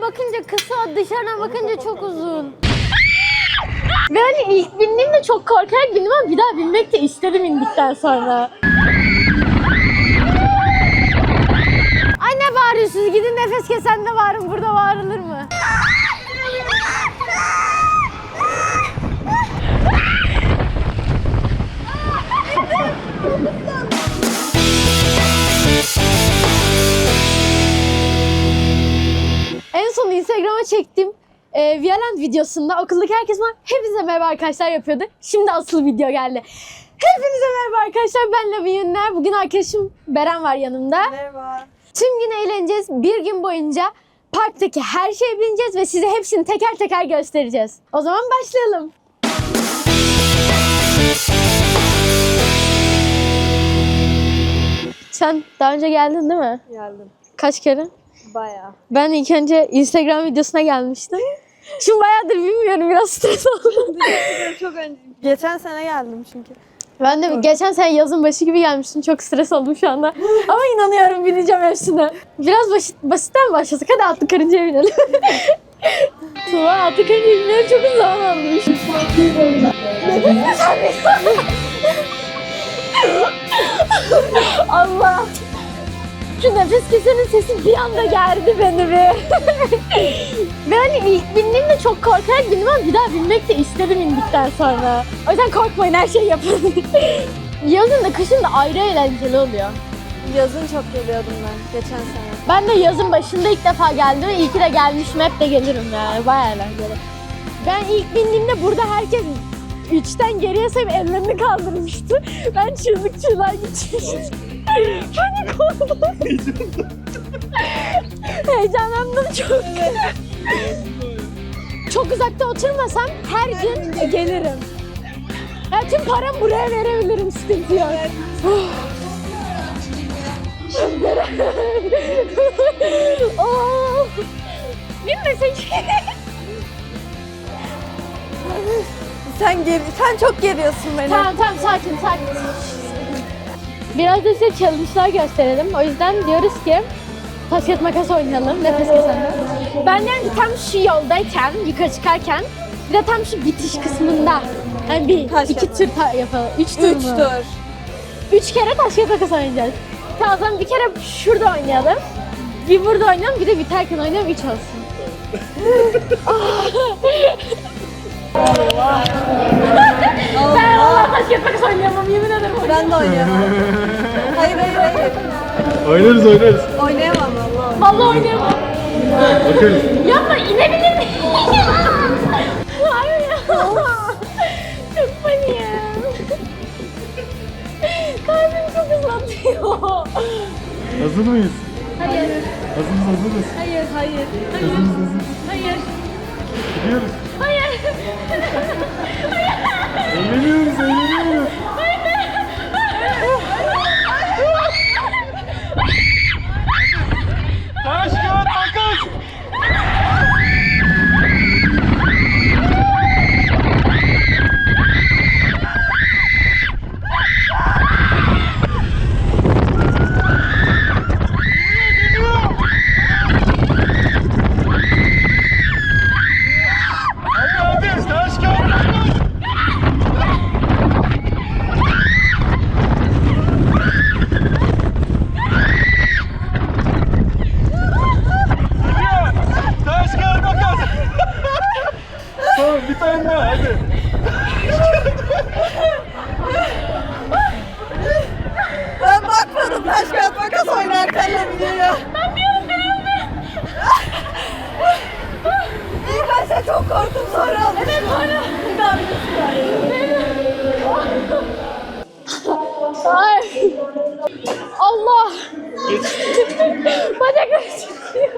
içine bakınca kısa, dışarıdan bakınca çok uzun. Ve hani ilk bindiğimde çok korkarak bindim ama bir daha binmek de istedim indikten sonra. Ay ne bağırıyorsunuz? Gidin nefes kesen de bağırın. Burada bağırılır mı? En son Instagram'a çektiğim e, Violent videosunda okuldaki herkes bana hepinize merhaba arkadaşlar yapıyordu. Şimdi asıl video geldi. Hepinize merhaba arkadaşlar ben Lavi Ünler. Bugün arkadaşım Beren var yanımda. Merhaba. Tüm gün eğleneceğiz. Bir gün boyunca parktaki her şeye bineceğiz ve size hepsini teker teker göstereceğiz. O zaman başlayalım. Sen daha önce geldin değil mi? Geldim. Kaç kere? Bayağı. Ben ilk önce Instagram videosuna gelmiştim. Şimdi bayağıdır bilmiyorum biraz stres oldum. Çok önce. Geçen sene geldim çünkü. Ben de geçen sene yazın başı gibi gelmiştim. Çok stres oldum şu anda. Ama inanıyorum bineceğim hepsine. Biraz basit, basitten başlasak. Hadi atlı karıncaya binelim. Tuva atlı karıncaya binmeye çok uzun zaman olmuş. Allah. Şu nefes kesenin sesi bir anda gerdi beni bir. Ve hani ilk bindiğimde çok korkarak bindim ama bir daha binmek de istedim indikten sonra. O yüzden korkmayın her şeyi yapın. Yazın da kışın da ayrı eğlenceli oluyor. Yazın çok geliyordum ben geçen sene. Ben de yazın başında ilk defa geldim ve iyi ki de gelmişim hep de gelirim yani. Bayağı eğlenceli. Ben ilk bindiğimde burada herkes üçten geriye sayıp ellerini kaldırmıştı. Ben çığlık çığlığa gitmiştim. Panik oldum. Heyecanlandım çok. Çok uzakta oturmasam her gün gelirim. Ya tüm paramı buraya verebilirim sıkıntı yok. oh. Bilmesek. Sen geri, sen çok geriyorsun beni. tamam tamam sakin sakin. Biraz da size challenge'lar gösterelim. O yüzden diyoruz ki taş kağıt makas oynayalım nefes kesenler. Ben yani tam şu yoldayken, yukarı çıkarken bir de tam şu bitiş kısmında. Yani bir, Taş iki kağıt. tur ta- yapalım. Üç tur Üç mu? tur. Üç kere taş kağıt makas oynayacağız. Tamam o zaman bir kere şurada oynayalım. Bir burada oynayalım, bir de biterken oynayalım. Üç olsun. Ben Allah taş kağıt makas oynayamam, yemin ederim. Ben de oynayamam. hayır hayır hayır. Oynarız oynarız. Oynayamam vallahi. Vallahi oynayamam. Bakarız. Yapma, inebilir miyim? Hayır ya. Çok paniğim. Kalbim çok hızlanıyor. Hazır mıyız? Hayır, Hazırız hazırız. hayır, hayır, hayır, Hazırız hazırız. hayır, Gidiyoruz. hayır. Eğleniyoruz eğleniyoruz. Taş kağıt makas. Hadi hadi taş kağıt makas. Gidiyor. Taş kağıt makas. Tamam bir tane daha hadi. Ben bakmadım taş kağıt makas oynarken de videoya. Ben bir İlk başta çok korktum sonra alıştım. Evet sonra. Bir daha Ay. Allah. Bacaklarım çıkıyor.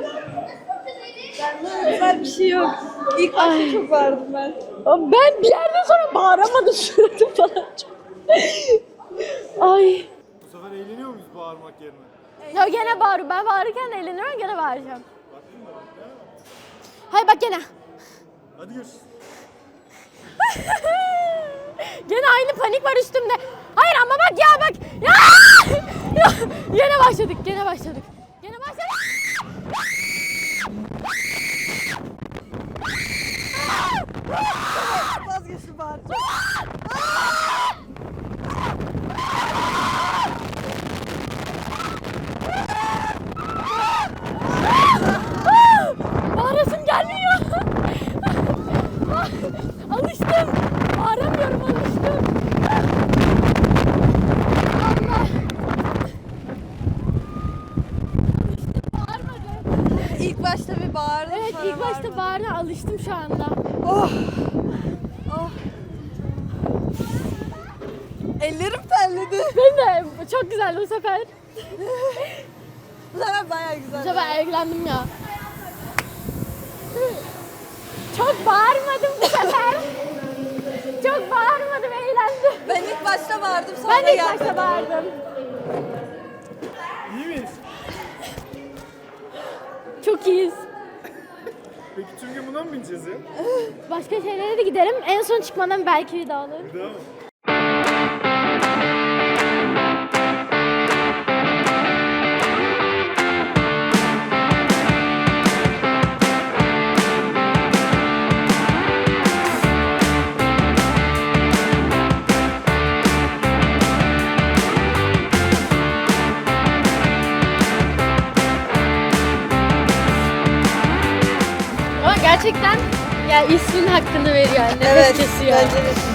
Güzel bir şey yok. İlk başta çok bağırdım ben. Ben bir yerden sonra bağıramadım suratım falan çok. Ay. Bu sefer eğleniyor muyuz bağırmak yerine? Ya gene bağır. Ben bağırırken de eğleniyorum gene bağıracağım. Hayır bak gene. Hadi görüşürüz. Gene aynı panik var üstümde. Hayır ama bak ya bak. Ya! Yine başladık, gene başladık. Gene başladık. Vazgeçtim bağıracağım. Bağırasım gelmiyor. alıştım. Bağıramıyorum, alıştım. Çok güzeldi bu sefer. Bu sefer bayağı güzel. Bu sefer eğlendim ya. Çok bağırmadım bu sefer. Çok bağırmadım, eğlendim. Ben ilk başta bağırdım sonra Ben de ilk başta bağırdım. İyi miyiz? Çok iyiyiz. Peki tüm gün buna mı bineceğiz ya? Başka şeylere de giderim. En son çıkmadan belki bir daha olur. Değil mi? Ama gerçekten ya ismin hakkını veriyor. Yani. Nefes Evet. kesiyor. Bence de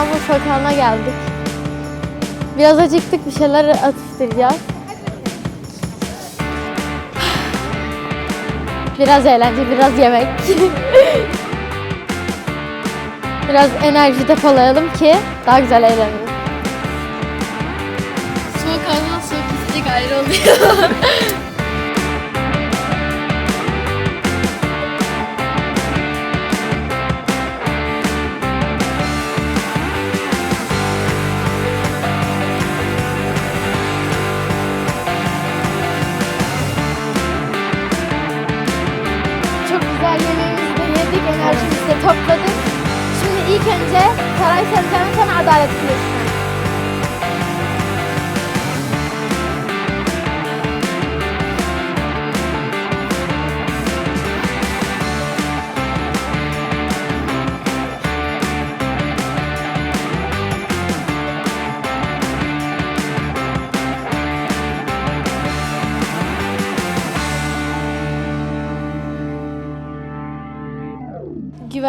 İstanbul sokağına geldik. Biraz acıktık bir şeyler atıştıracağız. Biraz eğlence, biraz yemek. biraz enerji depolayalım ki daha güzel eğlenelim. Soğuk havadan soğuk içecek ayrı oluyor.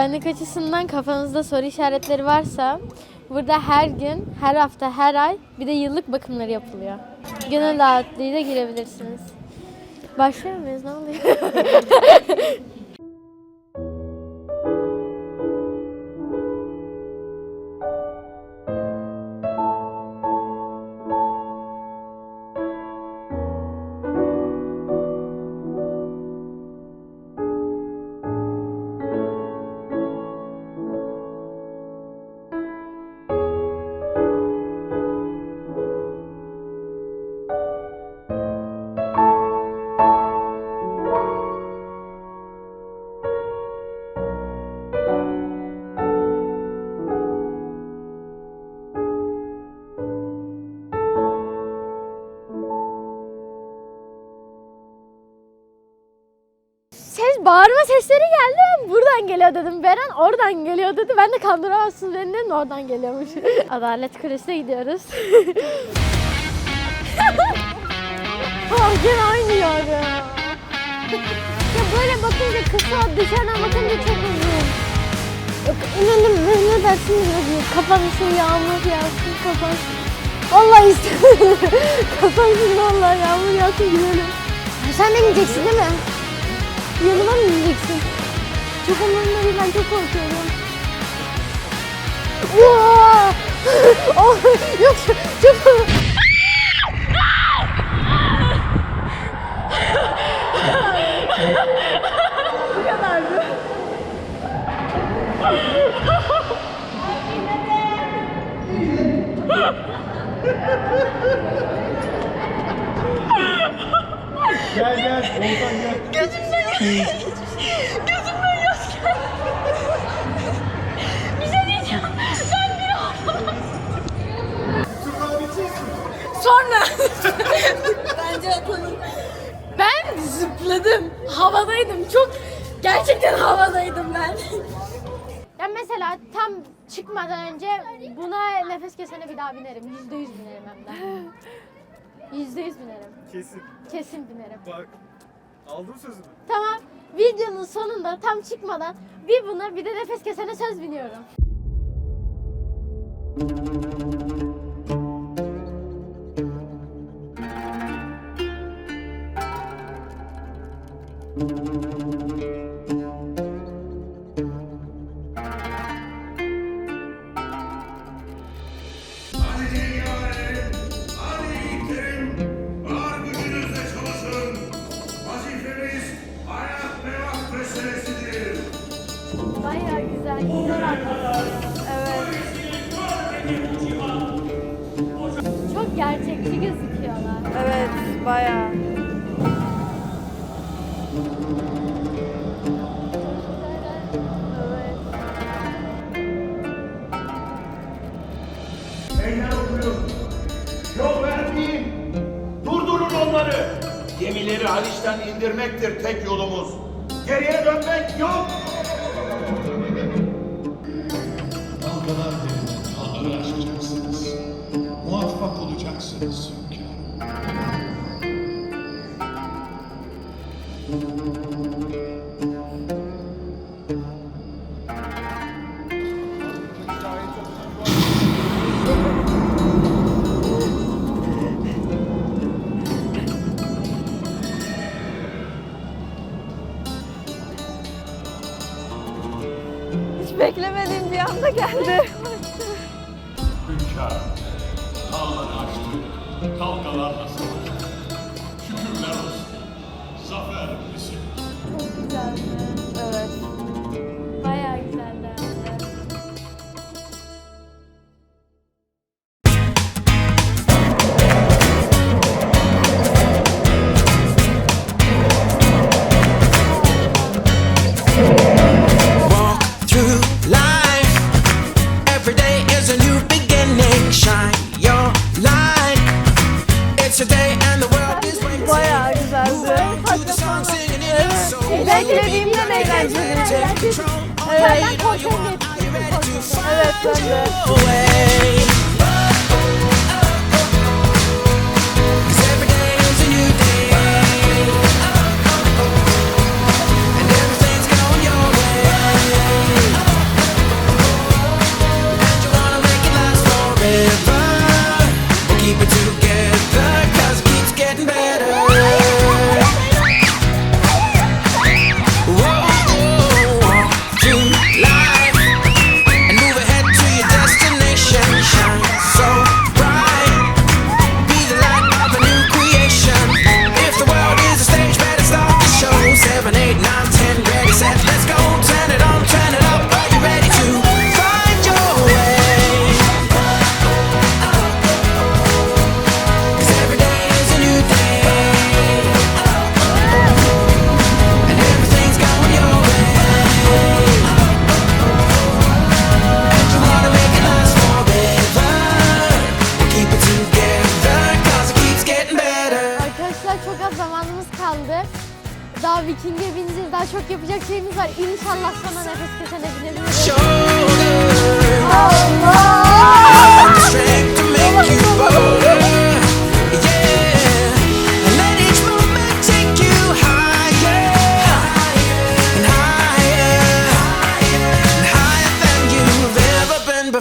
Güvenlik açısından kafanızda soru işaretleri varsa burada her gün, her hafta, her ay bir de yıllık bakımları yapılıyor. Gönül rahatlığıyla girebilirsiniz. Başlıyor muyuz? Ne oluyor? bağırma sesleri geldi. Ben buradan geliyor dedim. Beren oradan geliyor dedi. Ben de kandıramazsın beni dedim. Oradan geliyormuş. Adalet Kulesi'ne gidiyoruz. ah gene aynı yer ya. ya böyle bakınca kısa, dışarıdan bakınca çok uzun. Yok inanın ne, dersiniz ne diyor. Kapansın yağmur yağsın kapansın. Vallahi istemiyorum. kapansın vallahi yağmur yağsın gidelim. Sen de gideceksin değil mi? Yanıma mı yüzeceksin? Çok umurumda değil ben çok korkuyorum. Wow! oh, yok çok... Bu kadardı. Ha ha ha! Gel gel. Volkan gel. Gözümden yaş geldi. Bir şey diyeceğim. Ben bir Sonra Bence atalım. ben zıpladım. Havadaydım. Çok gerçekten havadaydım ben. Ben mesela tam çıkmadan önce buna nefes kesene bir daha binerim. Yüzde yüz binerim hem de. Yüzde yüz binerim. Kesin. Kesin binerim. Bak. Aldım sözümü. Tamam. Videonun sonunda tam çıkmadan bir buna bir de nefes kesene söz biniyorum. Güzel. Güzel. Evet. Çok gerçekçi gözüküyorlar. Evet bayağı. Gemileri Haliç'ten indirmektir tek yolumuz. Geriye dönmek yok. Aşacaksınız. Muvaffak olacaksınız hünkârım. Aştık, dalgalarla savaştık. Şükürler olsun, zafer bizim. Çok güzeldi. it's Bayağı güzeldi. Evet. Beklediğimden eğlenceliydi. Evet. Evet. Evet. Evet.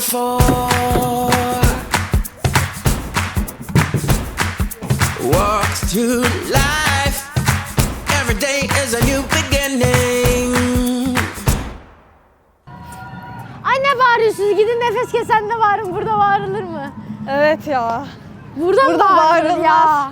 Before. Walk through life. Every day is a new beginning. Anne bağırıyorsunuz. Gidin nefes kesen de bağırın. Burada bağırılır mı? Evet ya. Burada, Burada mı bağırılır bağırılmaz. ya?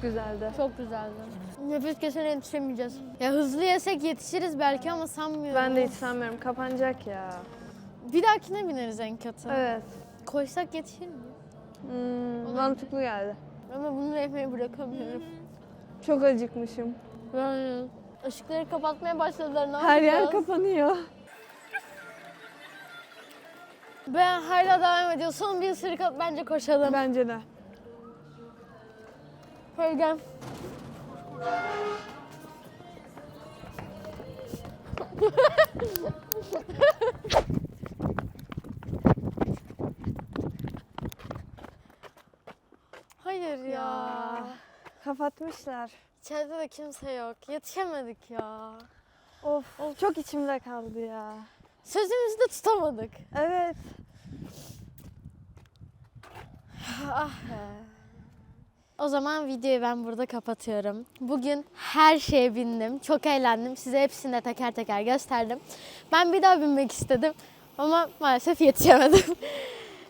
Çok güzeldi. Çok güzeldi. Nefes kesene yetişemeyeceğiz. Ya hızlı yesek yetişiriz belki ama sanmıyorum. Ben de hiç sanmıyorum. Kapanacak ya. Bir dahakine bineriz en kötü. Evet. Koysak yetişir mi? Hmm, mantıklı geldi. Ama bunu yemeyi bırakamıyorum. Çok acıkmışım. Yani ışıkları kapatmaya başladılar. Ne Her yer yapacağız? kapanıyor. Ben hala devam ediyor. Son bir ısırık at bence koşalım. Bence de. Gel. Hayır ya. Ya. Kapatmışlar. İçeride de kimse yok. Yetişemedik ya. Of, çok içimde kaldı ya. Sözümüzü de tutamadık. Evet. Ah be. O zaman videoyu ben burada kapatıyorum. Bugün her şeye bindim. Çok eğlendim. Size hepsini de teker teker gösterdim. Ben bir daha binmek istedim. Ama maalesef yetişemedim.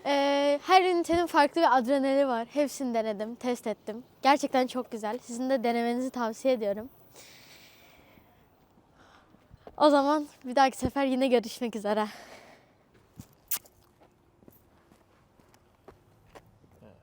Ee, her ünitenin farklı bir adrenali var. Hepsini denedim, test ettim. Gerçekten çok güzel. Sizin de denemenizi tavsiye ediyorum. O zaman bir dahaki sefer yine görüşmek üzere.